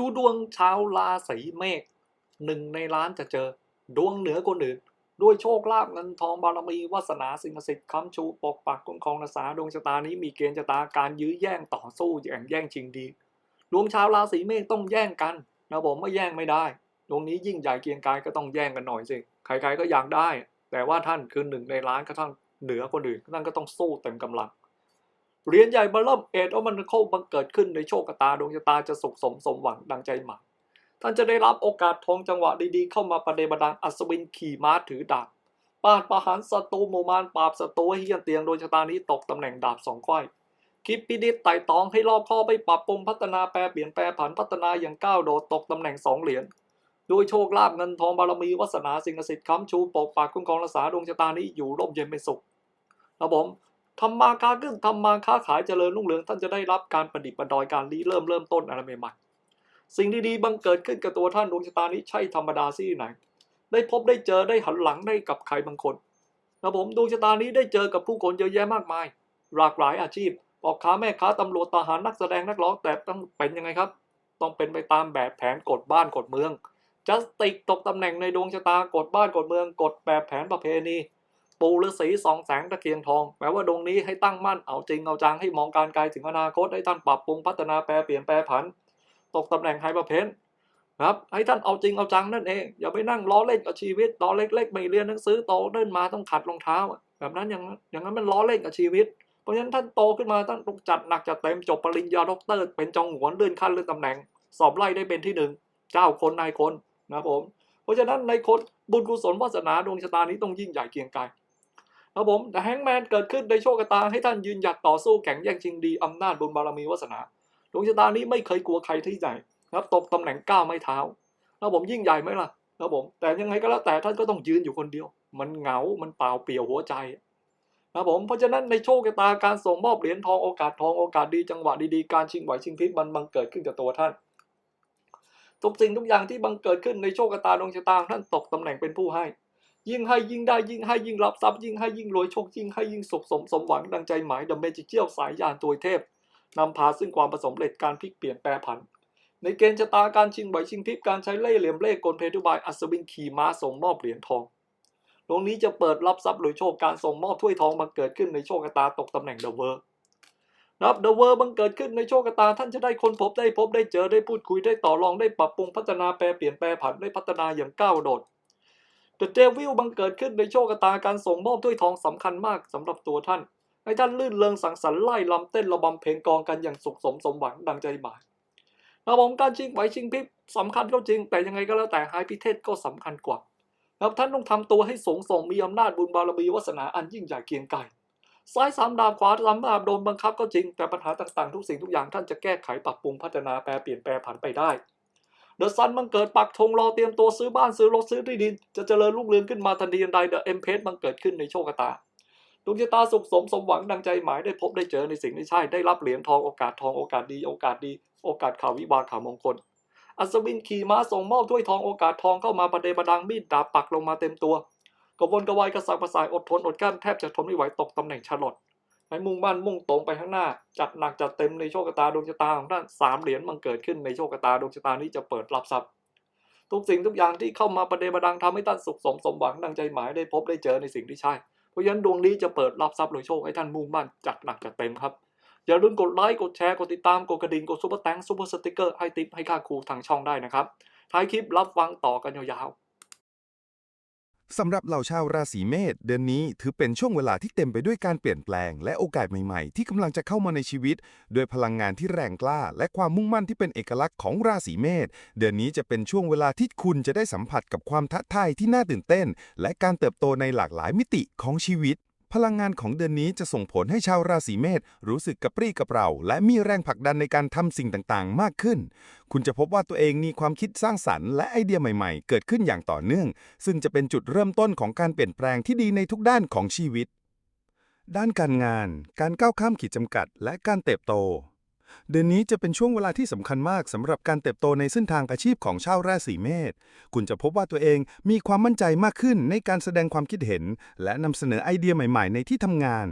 ดูดวงชาวราศีเมษหนึ่งในล้านจะเจอ ดวงเหนือคนอื่น ด้วยโชคลาภเงินทองบารมีวาสนาสิ่งศักดิ์สิทธิ์ค้ำชูปกปักคุ้มครองรักษาดวงชะตานี้มีเกณฑ์ชะตาการยื้อแย่งต่อสู้อย่างแย่งชิงดี ดวงชาวราศีเมษต้องแย่งกันนะผมไม่แย่งไม่ได้ ดวงนี้ยิ่งใหญ่เกียงกายก็ต้องแย่งกันหน่อยสิใครๆก็อยากได้ แต่ว่าท่านคือหนึ่งในล้านก็ท่านเหนือคนอื่นท่านก็ต้องสู้เต็มกำลัง เหรียญใหญ่มาเริ่มเอ็ดว่ามันเข้าบังเกิดขึ้นในโชคตาดวงชะตาจะสุขสมสมหวังดังใจหมายท่านจะได้รับโอกาสทองจังหวะดีๆ เข้ามาประเดประดังอัศวินขี่ม้าถือดาบปาดประหารศัตรูหมู่มารปราบศัตรูให้เฮียนเตียงโดยชะตานี้ตกตำแหน่งดาบสองก้อยคิดพินิจไต่ตองให้รอบคอไปปรับปรุงพัฒนาแปรเปลี่ยนแปรผันพัฒนาอย่างก้าวโดดตกตำแหน่งสองเหรียญด้วยโชคลาภเงินทองบารมีวาสนาสิ่งศักดิ์สิทธิ์ค้ำชูปกปักคุ้มครองรักษาดวงชะตานี้อยู่ร่มเย็นเป็นสุขนะผม ทำมาค้าขึ้นทำมาค้าขายเจริญรุ่งเรืองท่านจะได้รับการประดิษฐ์ประดอยการรีเริ่มเริ่มต้นอะไรใหม่ๆสิ่งดีๆบังเกิดขึ้นกับตัวท่านดวงชะตานี้ใช่ธรรมดาที่ไหน ได้พบได้เจอได้หันหลังได้กับใครบางคนนะผมดวงชะตานี้ได้เจอกับผู้คนเยอะแยะมากมาย หลากหลายอาชีพพ่อค้าแม่ค้าตำรวจทหารนักแสดงนักร้องแต่ต้องเป็นยังไงครับ ต้องเป็นไปตามแบบแผนกฎบ้านกฎเมืองจัสติกตกตำแหน่งในดวงชะตากฎบ้านกฎเมืองกฎแบบแผนประเพณี ปูฤาษีสองแสงตะเคียนทองแปลว่าดวงนี้ให้ตั้งมั่นเอาจริงเอาจังให้มองการไกลถึงอนาคตให้ท่านปรับปรุงพัฒนาแปรเปลี่ยนแปรผัน ตกตำแหน่งไฮประเพนครับให้ท่านเอาจริงเอาจังนั่นเอง อย่าไปนั่งล้อเล่นกับชีวิตตอนเล็กๆไม่เรียนหนังสือโตเดินมาต้องขัดรองเท้า แบบนั้นอย่างนั้นอย่างนั้นมันล้อเล่นกับชีวิต เพราะฉะนั้นท่านโตขึ้นมาท่านต้องจัดหนักจัดเต็มจบปริญญาด็อกเตอร์เป็นจองหวนเลื่อนขั้นเลื่อนตำแหน่ง สอบไล่ได้เป็นที่หนึ่งเจ้าคนนายคนนะผม เพราะฉะนั้นในคนบุญกุศลวาสนาดวงชะตานี้ต้องยิ่งใหญ่เกียงไกร ครับผมแฮงแมนเกิดขึ้นในโชคชะตาให้ท่านยืนหยัดต่อสู้แข่งแย่งชิงดีอำนาจบุญบารมีวาสนาดวงชะตานี้ไม่เคยกลัวใครที่ไหนนะครับตกตำแหน่งก้าวไม่เท้าครับผมยิ่งใหญ่ไหมล่ะครับผมแต่ยังไงก็แล้วแต่ท่านก็ต้องยืนอยู่คนเดียว มันเหงา มันเปล่าเปลี่ยวหัวใจนะครับผมเพราะฉะนั้นในโชคชะตาการส่งมอบเหรียญทองโอกาสทองโอกาสดีจังหวะดีๆการชิงไหวชิงพริบมันบังเกิดขึ้นกับตัวท่านทุกสิ่งทุกอย่างที่บังเกิดขึ้นในโชคชะตาดวงชะตาท่านตกตำแหน่งเป็นผู้ให้ ยิ่งให้ยิ่งได้ยิ่งให้ยิ่งรับทรัพย์ยิ่งให้ยิ่งรวยโชคยิ่งให้ยิ่งสุขสมสมหวังดังใจหมายดัมเมจิเจียวสายยานตัวเทพนำพาซึ่งความประสมเร็จการพลิกเปลี่ยนแปรผัน ในเกณฑ์ชะตาการชิงไหวชิงพริบการใช้เล่ห์เหลี่ยมเล่ห์กลเพทุบายอัศวินขี่ม้าส่งมอบเหรียญทองตรงนี้จะเปิดรับทรัพย์หรือโชคการส่งมอบถ้วยทองมาเกิดขึ้นในโชคชะตาตกตำแหน่งเดอะเวอร์รับเดอะเวอร์บังเกิดขึ้นในโชคชะตาท่านจะได้คนพบได้พบได้เจอได้พูดคุยได้ต่อรองได้ปรับปรุงพัฒนาแปรเปลี่ยนแปรผันได้พัฒนาอย่างก้าวโดด เดอะเดวิลบังเกิดขึ้นในโชคชะตาการส่งมอบถ้วยทองสำคัญมากสำหรับตัวท่าน ให้ท่านลื่นเริงสังสรรค์ไล่ลำเต้นระบำเพลงกองกันอย่างสุขสมสมหวังดังใจหมายนะครับผมการชิงไหวชิงพริบสำคัญก็จริง แต่ยังไงก็แล้วแต่ไฮพิเทศก็สำคัญกว่าครับท่านต้องทำตัวให้สงส่งมีอำนาจบุญบารมีวาสนาอันยิ่งใหญ่เกียงไกรซ้ายสามดาบขวาสามดาบโดนบังคับก็จริง แต่ปัญหาต่างๆ ทุกสิ่งทุกอย่างท่านจะแก้ไขปรับปรุงพัฒนาแปรเปลี่ยนแปรผันไปได้ เดอะซันบังเกิดปักธงรอเตรียมตัวซื้อบ้านซื้อรถซื้อที่ดิน จะเจริญรุ่งเรืองขึ้นมาทันทีทันใดเดอะเอ็มเพสบังเกิดขึ้นในโชคชะตาดวงชะตาสุขสมสมหวังดังใจหมายได้พบได้เจอในสิ่งที่ใช่ได้รับเหรียญทองโอกาสทองโอกาสดีโอกาสดี โอกาสข่าววิวาข่าวมงคล อัศวินขี่ม้าส่งมอบถ้วยทองโอกาสทองเข้ามาประเดประดังมีดดาบปักลงมาเต็มตัวกวนกวายกระสับกระส่ายอดทนอดกลั้นแทบจะทนไม่ไหวตกตำแหน่งชาลอต ให้มุ่งมั่นมุ่งตรงไปข้างหน้า จัดหนักจัดเต็มในโชคชะตาดวงชะตาของท่านสามเหรียญมันเกิดขึ้นในโชคชะตาดวงชะตานี้จะเปิดรับทรัพย์ทุกสิ่งทุกอย่างที่เข้ามาประเดประดังทำให้ท่านสุขสมสมหวังดังใจหมายได้พบได้เจอในสิ่งที่ใช่ เพราะฉะนั้นดวงนี้จะเปิดรับทรัพย์โดยโชคให้ท่านมุ่งมั่นจัดหนักจัดเต็มครับ อย่าลืมกดไลค์กดแชร์กดติดตามกดกระดิ่งกดซุปเปอร์แตงซุปเปอร์สติ๊กเกอร์ให้ติปให้ค่าครูทางช่องได้นะครับท้ายคลิปรับฟังต่อกันยาวๆ สำหรับเหล่าชาวราศีเมษเดือนนี้ถือเป็นช่วงเวลาที่เต็มไปด้วยการเปลี่ยนแปลง และโอกาสใหม่ๆ ที่กำลังจะเข้ามาในชีวิต ด้วยพลังงานที่แรงกล้า และความมุ่งมั่นที่เป็นเอกลักษณ์ของราศีเมษเดือนนี้จะเป็นช่วงเวลาที่คุณจะได้สัมผัสกับความท้าทายที่น่าตื่นเต้น และการเติบโตในหลากหลายมิติของชีวิต พลังงานของเดือนนี้จะส่งผลให้ชาวราศีเมษรู้สึกกระปรี้กระเปร่า และมีแรงผลักดันในการทำสิ่งต่างๆ มากขึ้น คุณจะพบว่าตัวเองมีความคิดสร้างสรรค์และไอเดียใหม่ๆ เกิดขึ้นอย่างต่อเนื่อง ซึ่งจะเป็นจุดเริ่มต้นของการเปลี่ยนแปลงที่ดีในทุกด้านของชีวิต ด้านการงาน การก้าวข้ามขีดจำกัด และการเติบโต เดือนนี้จะเป็นช่วงเวลาที่สำคัญมากสำหรับการเติบโตในเส้นทางอาชีพของชาวราศีเมษ คุณจะพบว่าตัวเองมีความมั่นใจมากขึ้นในการแสดงความคิดเห็น และนำเสนอไอเดียใหม่ ๆ ในที่ทำงาน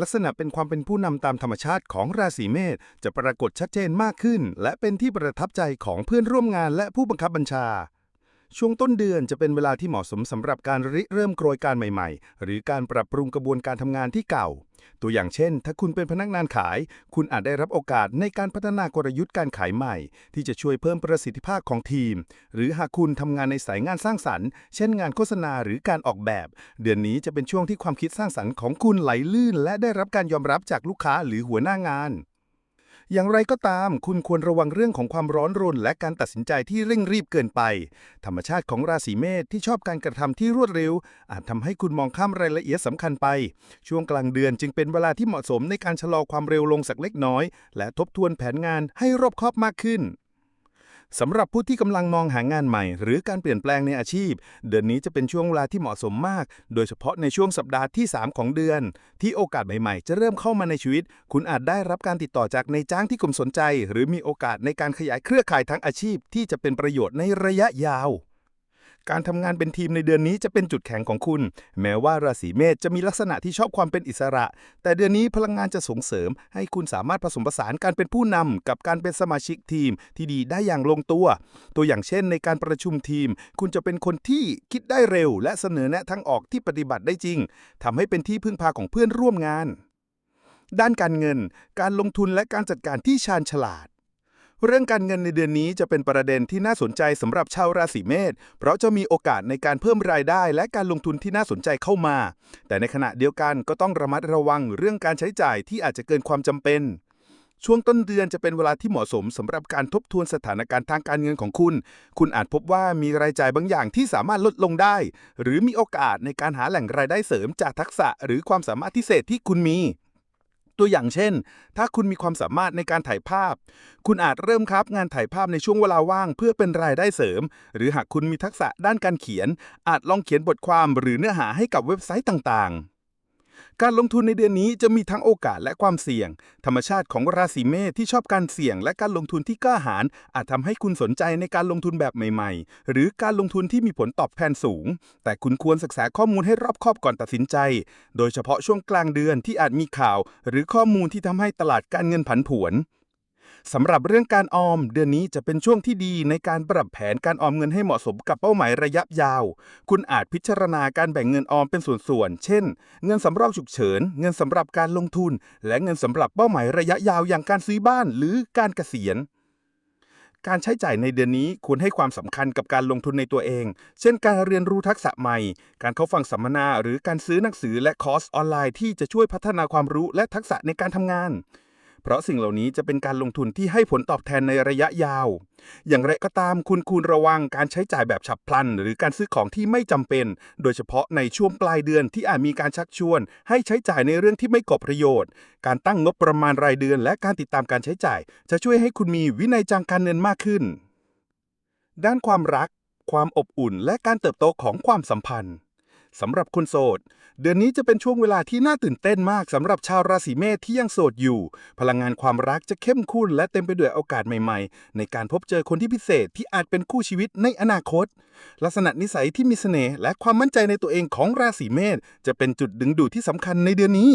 ลักษณะเป็นความเป็นผู้นำตามธรรมชาติของราศีเมษจะปรากฏชัดเจนมากขึ้น และเป็นที่ประทับใจของเพื่อนร่วมงานและผู้บังคับบัญชา ช่วงต้นเดือนจะเป็นเวลาที่เหมาะสมสำหรับการริเริ่มโกยการใหม่ๆ หรือการปรับปรุงกระบวนการทำงานที่เก่า ตัวอย่างเช่น ถ้าคุณเป็นพนักงานขาย คุณอาจได้รับโอกาสในการพัฒนากลยุทธ์การขายใหม่ ที่จะช่วยเพิ่มประสิทธิภาพของทีม หรือหากคุณทำงานในสายงานสร้างสรรค์ เช่นงานโฆษณาหรือการออกแบบ เดือนนี้จะเป็นช่วงที่ความคิดสร้างสรรค์ของคุณไหลลื่น และได้รับการยอมรับจากลูกค้าหรือหัวหน้างาน อย่างไรก็ตาม คุณควรระวังเรื่องของความร้อนรนและการตัดสินใจที่เร่งรีบเกินไป ธรรมชาติของราศีเมษที่ชอบการกระทำที่รวดเร็ว อาจทำให้คุณมองข้ามรายละเอียดสำคัญไป ช่วงกลางเดือนจึงเป็นเวลาที่เหมาะสมในการชะลอความเร็วลงสักเล็กน้อย และทบทวนแผนงานให้รอบคอบมากขึ้น สำหรับผู้ที่กำลังมองหางานใหม่ หรือการเปลี่ยนแปลงในอาชีพ เดือนนี้จะเป็นช่วงเวลาที่เหมาะสมมาก โดยเฉพาะในช่วงสัปดาห์ที่ 3 ของเดือน ที่โอกาสใหม่ๆ จะเริ่มเข้ามาในชีวิต คุณอาจได้รับการติดต่อจากในายจ้างที่คุณสนใจ หรือมีโอกาสในการขยายเครือข่ายทางอาชีพ ที่จะเป็นประโยชน์ในระยะยาว การทำงานเป็นทีมในเดือนนี้จะเป็นจุดแข็งของคุณ แม้ว่าราศีเมษจะมีลักษณะที่ชอบความเป็นอิสระ แต่เดือนนี้พลังงานจะส่งเสริม ให้คุณสามารถผสมผสานการเป็นผู้นำกับการเป็นสมาชิกทีมที่ดีได้อย่างลงตัว ตัวอย่างเช่น ในการประชุมทีม คุณจะเป็นคนที่คิดได้เร็ว และเสนอแนะทางออกที่ปฏิบัติได้จริงทำให้เป็นที่พึ่งพาของเพื่อนร่วมงาน ด้านการเงิน การลงทุนและการจัดการที่ชาญฉลาด เรื่องการเงินในเดือนนี้จะเป็นประเด็นที่น่าสนใจสำหรับชาวราศีเมษ เพราะจะมีโอกาสในการเพิ่มรายได้ และการลงทุนที่น่าสนใจเข้ามา แต่ในขณะเดียวกันก็ต้องระมัดระวังเรื่องการใช้จ่ายที่อาจจะเกินความจำเป็น ช่วงต้นเดือนจะเป็นเวลาที่เหมาะสมสำหรับการทบทวนสถานการณ์ทางการเงินของคุณ คุณอาจพบว่ามีรายจ่ายบางอย่างที่สามารถลดลงได้ หรือมีโอกาสในการหาแหล่งรายได้เสริมจากทักษะ หรือความสามารถพิเศษที่คุณมี ตัวอย่างเช่น ถ้าคุณมีความสามารถในการถ่ายภาพ คุณอาจเริ่มครับงานถ่ายภาพในช่วงเวลาว่างเพื่อเป็นรายได้เสริม หรือหากคุณมีทักษะด้านการเขียน อาจลองเขียนบทความหรือเนื้อหาให้กับเว็บไซต์ต่างๆ การลงทุนในเดือนนี้จะมีทั้งโอกาสและความเสี่ยง ธรรมชาติของราศีเมษที่ชอบการเสี่ยงและการลงทุนที่กล้าหาญอาจทำให้คุณสนใจในการลงทุนแบบใหม่ ๆ หรือการลงทุนที่มีผลตอบแทนสูง แต่คุณควรศึกษาข้อมูลให้รอบคอบก่อนตัดสินใจ โดยเฉพาะช่วงกลางเดือนที่อาจมีข่าว หรือข้อมูลที่ทำให้ตลาดการเงินผันผวน สำหรับเรื่องการออม เดือนนี้จะเป็นช่วงที่ดีในการปรับแผนการออมเงินให้เหมาะสมกับเป้าหมายระยะยาว คุณอาจพิจารณาการแบ่งเงินออมเป็นส่วนๆ เช่น เงินสำรองฉุกเฉิน เงินสำหรับการลงทุน และเงินสำหรับเป้าหมายระยะยาวอย่างการซื้อบ้านหรือการเกษียณการใช้จ่ายในเดือนนี้ควรให้ความสำคัญกับการลงทุนในตัวเอง เช่น การเรียนรู้ทักษะใหม่ การเข้าฟังสัมมนา หรือการซื้อหนังสือและคอร์สออนไลน์ที่จะช่วยพัฒนาความรู้และทักษะในการทำงาน เพราะสิ่งเหล่านี้จะเป็นการลงทุนที่ให้ผลตอบแทนในระยะยาว อย่างไรก็ตามคุณควรระวังการใช้จ่ายแบบฉับพลัน หรือการซื้อของที่ไม่จำเป็น โดยเฉพาะในช่วงปลายเดือนที่อาจมีการชักชวน ให้ใช้จ่ายในเรื่องที่ไม่ก่อประโยชน์ การตั้งงบประมาณรายเดือน และการติดตามการใช้จ่าย จะช่วยให้คุณมีวินัยจังการเงินมากขึ้น ด้านความรัก ความอบอุ่น และการเติบโตของความสัมพันธ์สำหรับคนโสด เดือนนี้จะเป็นช่วงเวลาที่น่าตื่นเต้นมากสำหรับชาวราศีเมษที่ยังโสดอยู่ พลังงานความรักจะเข้มข้นและเต็มไปด้วยโอกาสใหม่ๆ ในการพบเจอคนที่พิเศษที่อาจเป็นคู่ชีวิตในอนาคต ลักษณะนิสัยที่มีเสน่ห์และความมั่นใจในตัวเองของราศีเมษจะเป็นจุดดึงดูดที่สำคัญในเดือนนี้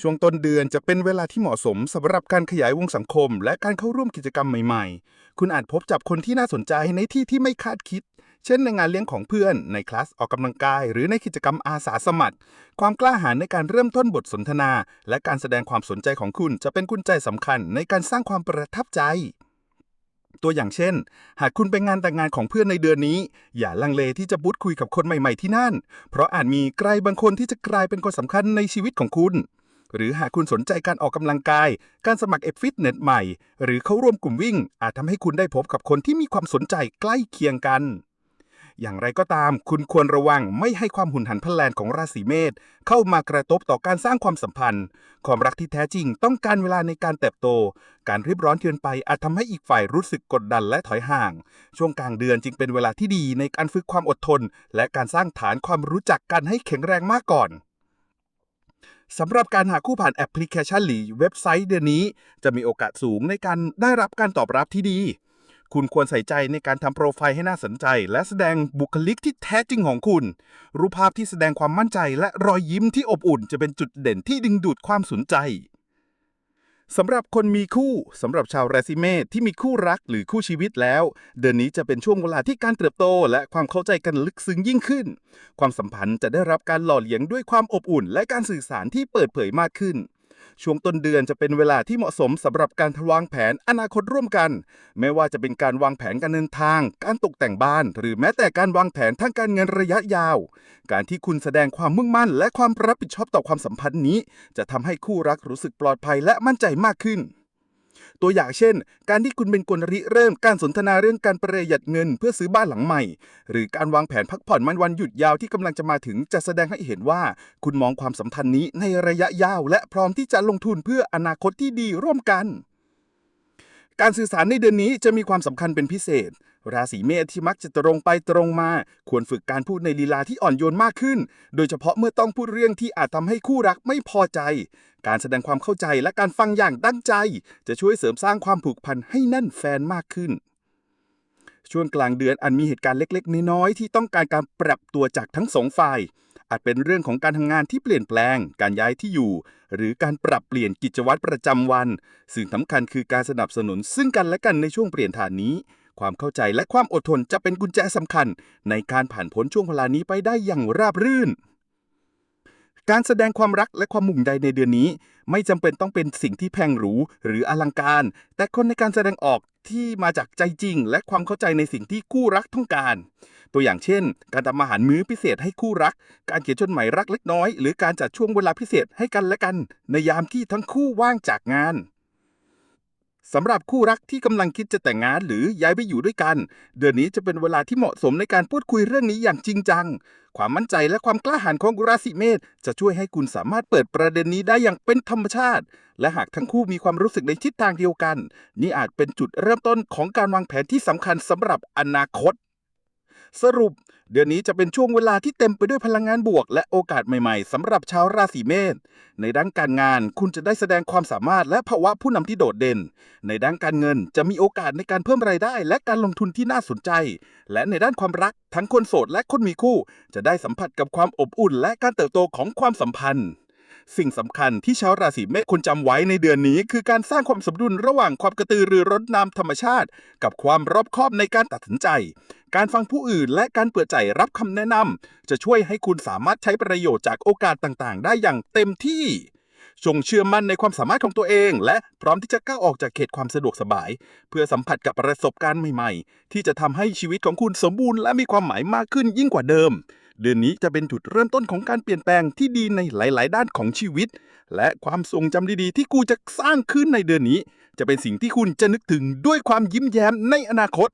ช่วงต้นเดือนจะเป็นเวลาที่เหมาะสมสำหรับการขยายวงสังคม และการเข้าร่วมกิจกรรมใหม่ ๆ คุณอาจพบจับคนที่น่าสนใจในที่ที่ไม่คาดคิด เช่นในงานเลี้ยงของเพื่อนในคลาสออกกำลังกาย หรือในกิจกรรมอาสาสมัคร ความกล้าหาญในการเริ่มต้นบทสนทนา และการแสดงความสนใจของคุณจะเป็นกุญแจสำคัญในการสร้างความประทับใจ ตัวอย่างเช่น หากคุณไปงานแต่งงานของเพื่อนในเดือนนี้ อย่าลังเลที่จะพูดคุยกับคนใหม่ๆที่นั่น เพราะอาจมีใครบางคนที่จะกลายเป็นคนสำคัญในชีวิตของคุณหรือหากคุณสนใจการออกกำลังกาย การสมัครเอฟฟิตเนสใหม่ หรือเข้าร่วมกลุ่มวิ่ง อาจทำให้คุณได้พบกับคนที่มีความสนใจใกล้เคียงกัน อย่างไรก็ตาม คุณควรระวังไม่ให้ความหุนหันพลันของราศีเมษเข้ามากระทบต่อการสร้างความสัมพันธ์ ความรักที่แท้จริงต้องการเวลาในการเติบโต การรีบร้อนเกินไปอาจทำให้อีกฝ่ายรู้สึกกดดันและถอยห่าง ช่วงกลางเดือนจึงเป็นเวลาที่ดีในการฝึกความอดทน และการสร้างฐานความรู้จักกันให้แข็งแรงมากก่อนสำหรับการหาคู่ผ่านแอปพลิเคชันหรือเว็บไซต์เดือนนี้ จะมีโอกาสสูงในการได้รับการตอบรับที่ดี คุณควรใส่ใจในการทำโปรไฟล์ให้น่าสนใจ และแสดงบุคลิกที่แท้จริงของคุณ รูปภาพที่แสดงความมั่นใจ และรอยยิ้มที่อบอุ่นจะเป็นจุดเด่นที่ดึงดูดความสนใจสำหรับคนมีคู่สำหรับชาวราศีเมษที่มีคู่รักหรือคู่ชีวิตแล้ว เดือนนี้จะเป็นช่วงเวลาที่การเติบโต และความเข้าใจกันลึกซึ้งยิ่งขึ้น ความสัมพันธ์จะได้รับการหล่อเลี้ยงด้วยความอบอุ่น และการสื่อสารที่เปิดเผยมากขึ้น ช่วงต้นเดือนจะเป็นเวลาที่เหมาะสมสำหรับการวางแผนอนาคตร่วมกัน ไม่ว่าจะเป็นการวางแผนการเดินทาง การตกแต่งบ้าน หรือแม้แต่การวางแผนทางการเงินระยะยาว การที่คุณแสดงความมุ่งมั่น และความรับผิดชอบต่อความสัมพันธ์นี้ จะทำให้คู่รักรู้สึกปลอดภัยและมั่นใจมากขึ้น ตัวอย่างเช่น การที่คุณเป็นคนริเริ่มการสนทนาเรื่องการประหยัดเงินเพื่อซื้อบ้านหลังใหม่ หรือการวางแผนพักผ่อนมันวันหยุดยาวที่กำลังจะมาถึงจะแสดงให้เห็นว่า คุณมองความสัมพันธ์นี้ในระยะยาว และพร้อมที่จะลงทุนเพื่ออนาคตที่ดีร่วมกัน การสื่อสารในเดือนนี้จะมีความสำคัญเป็นพิเศษ ราศีเมษที่มักจะตรงไปตรงมา ควรฝึกการพูดในลีลาที่อ่อนโยนมากขึ้น โดยเฉพาะเมื่อต้องพูดเรื่องที่อาจทำให้คู่รักไม่พอใจ การแสดงความเข้าใจและการฟังอย่างตั้งใจ จะช่วยเสริมสร้างความผูกพันให้แน่นแฟนมากขึ้น ช่วงกลางเดือนอันมีเหตุการณ์เล็กๆ น้อยๆที่ต้องการการปรับตัวจากทั้งสองฝ่าย อาจเป็นเรื่องของการทำงานที่เปลี่ยนแปลง การย้ายที่อยู่ หรือการปรับเปลี่ยนกิจวัตรประจำวัน สิ่งสำคัญคือการสนับสนุนซึ่งกันและกันในช่วงเปลี่ยนฐานนี้ ความเข้าใจและความอดทนจะเป็นกุญแจสำคัญ ในการผ่านพ้นช่วงเวลานี้ไปได้อย่างราบรื่น การแสดงความรักและความมุ่งใดในเดือนนี้ ไม่จำเป็นต้องเป็นสิ่งที่แพงหรูหรืออลังการ แต่คนในการแสดงออกที่มาจากใจจริง และความเข้าใจในสิ่งที่คู่รักต้องการ ตัวอย่างเช่น การทำอาหารมื้อพิเศษให้คู่รัก การเขียนจดหมายรักเล็กน้อย หรือการจัดช่วงเวลาพิเศษให้กันและกัน ในยามที่ทั้งคู่ว่างจากงาน สำหรับคู่รักที่กำลังคิดจะแต่งงานหรือย้ายไปอยู่ด้วยกัน เดือนนี้จะเป็นเวลาที่เหมาะสมในการพูดคุยเรื่องนี้อย่างจริงจัง ความมั่นใจและความกล้าหาญของราศีเมษจะช่วยให้คุณสามารถเปิดประเด็นนี้ได้อย่างเป็นธรรมชาติ และหากทั้งคู่มีความรู้สึกในทิศทางเดียวกัน นี่อาจเป็นจุดเริ่มต้นของการวางแผนที่สำคัญสำหรับอนาคต สรุป เดือนนี้จะเป็นช่วงเวลาที่เต็มไปด้วยพลังงานบวก และโอกาสใหม่ๆสำหรับชาวราศีเมษในด้านการงานคุณจะได้แสดงความสามารถและภาวะผู้นำที่โดดเด่น ในด้านการเงินจะมีโอกาสในการเพิ่มรายได้ และการลงทุนที่น่าสนใจ และในด้านความรัก ทั้งคนโสดและคนมีคู่ จะได้สัมผัสกับความอบอุ่น และการเติบโตของความสัมพันธ์สิ่งสำคัญที่ชาวราศีเมษควรจำไว้ในเดือนนี้ คือการสร้างความสมดุลระหว่างความกระตือรือร้นนำธรรมชาติ กับความรอบคอบในการตัดสินใจ การฟังผู้อื่น และการเปิดใจรับคำแนะนำจะช่วยให้คุณสามารถใช้ประโยชน์จากโอกาสต่างๆ ได้อย่างเต็มที่จงเชื่อมั่นในความสามารถของตัวเอง และพร้อมที่จะก้าวออกจากเขตความสะดวกสบาย เพื่อสัมผัสกับประสบการณ์ใหม่ๆ ที่จะทำให้ชีวิตของคุณสมบูรณ์และมีความหมายมากขึ้นยิ่งกว่าเดิม เดือนนี้จะเป็นจุดเริ่มต้นของการเปลี่ยนแปลงที่ดีในหลาย ๆ ด้านของชีวิต และความทรงจำดีๆ ที่กูจะสร้างขึ้นในเดือนนี้ จะเป็นสิ่งที่คุณจะนึกถึงด้วยความยิ้มแย้มในอนาคต